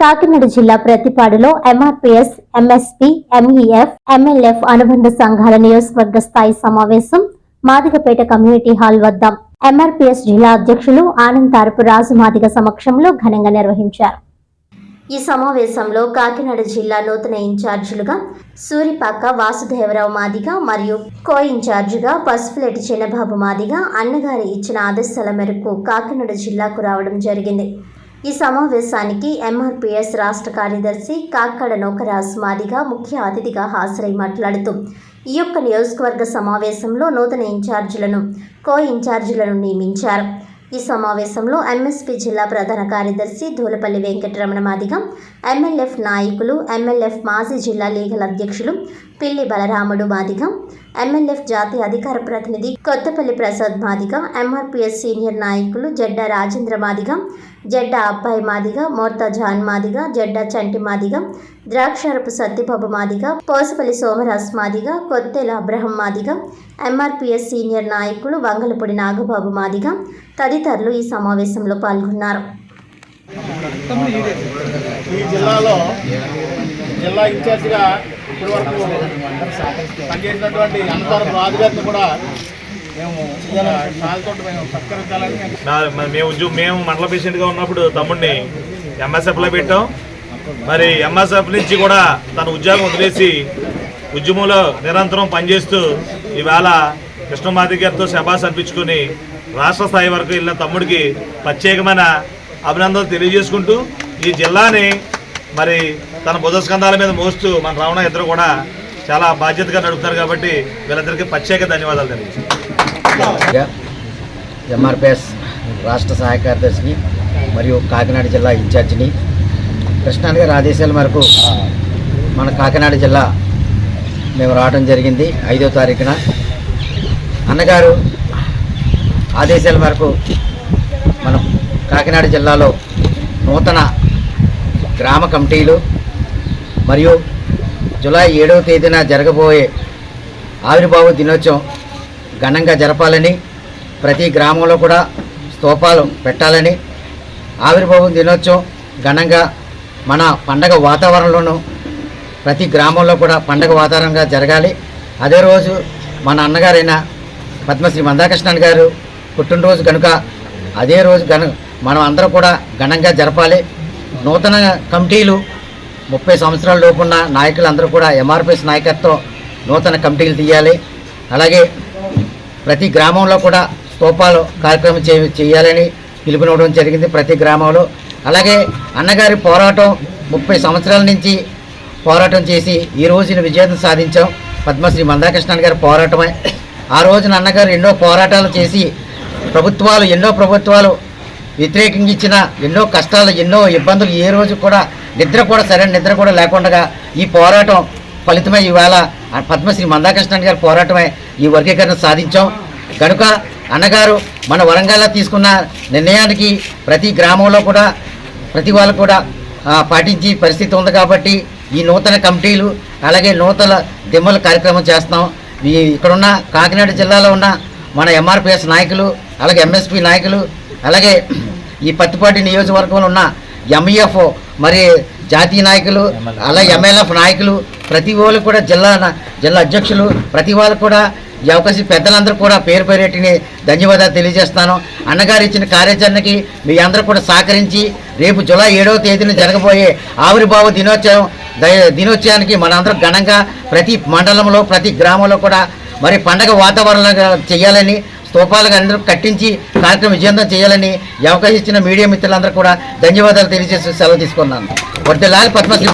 కాకినాడ జిల్లా ప్రతిపాడులో MRPS MSP MEF MLF అనుబంధ సంఘాల నియోజకవర్గ స్థాయి సమావేశం మాదిగపేట కమ్యూనిటీ హాల్ వద్ద ఎంఆర్పీఎస్ జిల్లా అధ్యక్షులు ఆనంద్ తారపు రాజు మాదిగ సమక్షంలో ఘనంగా నిర్వహించారు. ఈ సమావేశంలో కాకినాడ జిల్లా నూతన ఇన్ఛార్జీలుగా సూరిపాక వాసుదేవరావు మాదిగ మరియు కో ఇన్ఛార్జిగా పసుపులెటి చిన్నబాబు మాదిగ అన్నగారి ఇచ్చిన ఆదేశాల మేరకు కాకినాడ జిల్లాకు రావడం జరిగింది. ఈ సమావేశానికి ఎంఆర్పిఎస్ రాష్ట్ర కార్యదర్శి కాక్కడ నౌకరాజ్ మాదిగా ముఖ్య అతిథిగా హాజరై మాట్లాడుతూ ఈ యొక్క నియోజకవర్గ సమావేశంలో నూతన ఇన్ఛార్జీలను కో ఇన్ఛార్జీలను నియమించారు. ఈ సమావేశంలో ఎంఎస్పీ జిల్లా ప్రధాన కార్యదర్శి ధూలపల్లి వెంకటరమణ మాదిగం ఎమ్మెల్యేఫ్ నాయకులు ఎమ్మెల్యేఫ్ మాజీ జిల్లా లీగల్ అధ్యక్షులు పిల్లి బలరాముడు మాదిగం ఎంఎల్ఎఫ్ జాతీయ అధికార ప్రతినిధి కొత్తపల్లి ప్రసాద్ మాదిగ ఎంఆర్పిఎస్ సీనియర్ నాయకులు Jadda Rajendra Madiga Jadda Abbayi Madiga Morta John Madiga Jadda Chanti Madiga Draksharapu Satyababu Madiga Posapalli Somaraj Madiga Kottela Abraham Madiga MRPS senior నాయకులు వంగలపూడి నాగబాబు మాదిగ తదితరులు ఈ సమావేశంలో పాల్గొన్నారు. ఈ జిల్లాలో జిల్లా ఇన్ఛార్జిగా ఇప్పటి వరకు పనిచేసినటువంటి అంతర్ రాజుగారిని కూడా మేము మేము మేము ఉద్యోగం మేము మండల పేషెంట్గా ఉన్నప్పుడు తమ్ముడిని ఎంఎస్ఎఫ్లో పెట్టాం. మరి ఎంఎస్ఎఫ్ నుంచి కూడా తన ఉద్యోగం వదిలేసి ఉద్యమంలో నిరంతరం పనిచేస్తూ ఈవేళ కృష్ణమాధి గారితో శబాస్ అనిపించుకొని రాష్ట్ర స్థాయి వరకు వెళ్ళిన తమ్ముడికి ప్రత్యేకమైన అభినందనలు తెలియజేసుకుంటూ ఈ జిల్లాని మరి తన బుధస్కంధాల మీద మోస్తూ మన రావణ ఇద్దరు కూడా చాలా బాధ్యతగా నడుపుతారు కాబట్టి వీళ్ళందరికీ ప్రత్యేక ధన్యవాదాలు తెలియజేస్తాను. ఎంఆర్పిఎస్ రాష్ట్ర సహాయ కార్యదర్శిని మరియు కాకినాడ జిల్లా ఇన్ఛార్జిని. కృష్ణాన్ గారి ఆదేశాల మేరకు మన కాకినాడ జిల్లా మేము రావడం జరిగింది ఐదో తారీఖున. అన్నగారు ఆదేశాల మేరకు మనం కాకినాడ జిల్లాలో నూతన గ్రామ కమిటీలు మరియు జూలై ఏడవ తేదీన జరగబోయే ఆవిర్భావ దినోత్సవం ఘనంగా జరపాలని ప్రతి గ్రామంలో కూడా స్తూపాలు పెట్టాలని ఆవిర్భావం దినోత్సవం ఘనంగా మన పండగ వాతావరణంలోనూ ప్రతి గ్రామంలో కూడా పండగ వాతావరణంగా జరగాలి. అదే రోజు మన అన్నగారైన పద్మశ్రీ మందాకృష్ణన్ గారు పుట్టినరోజు కనుక అదే రోజు ఘన మనం అందరం కూడా ఘనంగా జరపాలి. నూతన కమిటీలు ముప్పై సంవత్సరాల లోపున్న నాయకులందరూ కూడా ఎంఆర్పిఎస్ నాయకత్వం నూతన కమిటీలు తీయాలి. అలాగే ప్రతి గ్రామంలో కూడా స్తూపాలు కార్యక్రమం చే చేయాలని పిలుపునివ్వడం జరిగింది ప్రతి గ్రామంలో. అలాగే అన్నగారి పోరాటం ముప్పై సంవత్సరాల నుంచి పోరాటం చేసి ఈ రోజున విజేతం సాధించాం. పద్మశ్రీ మందాకృష్ణన్ గారి పోరాటమే. ఆ రోజున అన్నగారు ఎన్నో పోరాటాలు చేసి ప్రభుత్వాలు ఎన్నో ప్రభుత్వాలు వ్యతిరేకంగా ఇచ్చిన ఎన్నో కష్టాలు ఎన్నో ఇబ్బందులు ఏ రోజు కూడా నిద్ర కూడా సరైన నిద్ర కూడా లేకుండా ఈ పోరాటం ఫలితమై ఇవాళ పద్మశ్రీ మందాకృష్ణన్ గారి పోరాటమే ఈ వర్గీకరణ సాధించాం. కనుక అన్నగారు మన వరంగల్లో తీసుకున్న నిర్ణయానికి ప్రతి గ్రామంలో కూడా ప్రతి వాళ్ళు కూడా పాటించే పాటించి పరిస్థితి ఉంది కాబట్టి ఈ నూతన కమిటీలు అలాగే నూతన దిమ్మల కార్యక్రమం చేస్తున్నాం. ఈ ఇక్కడున్న కాకినాడ జిల్లాలో ఉన్న మన ఎంఆర్పిఎస్ నాయకులు అలాగే ఎంఎస్పి నాయకులు అలాగే ఈ పత్తిపాటి నియోజకవర్గంలో ఉన్న ఎంఈఎఫ్ మరి జాతీయ నాయకులు అలాగే ఎంఎల్ఎఫ్ నాయకులు ప్రతి వాళ్ళు కూడా జిల్లా జిల్లా అధ్యక్షులు ప్రతి వాళ్ళు కూడా ఈ అవకాశం పెద్దలందరూ కూడా పేరు పేరెట్టిని ధన్యవాదాలు తెలియజేస్తాను. అన్నగారు ఇచ్చిన కార్యాచరణకి మీ అందరూ కూడా సహకరించి రేపు జూలై ఏడవ తేదీన జరగబోయే ఆవిర్భావ దినోత్సవం దయ- దినోత్సవానికి మనందరం ఘనంగా ప్రతి మండలంలో ప్రతి గ్రామంలో కూడా మరి పండగ వాతావరణంగా చేయాలని స్తూపాలుగా అందరూ కట్టించి కార్యక్రమం విజయవంతం చేయాలని అవకాశం ఇచ్చిన మీడియా మిత్రులందరూ కూడా ధన్యవాదాలు తెలియజేసి సెలవు తీసుకున్నాను. వడ్డలాలి పద్మశ్రీ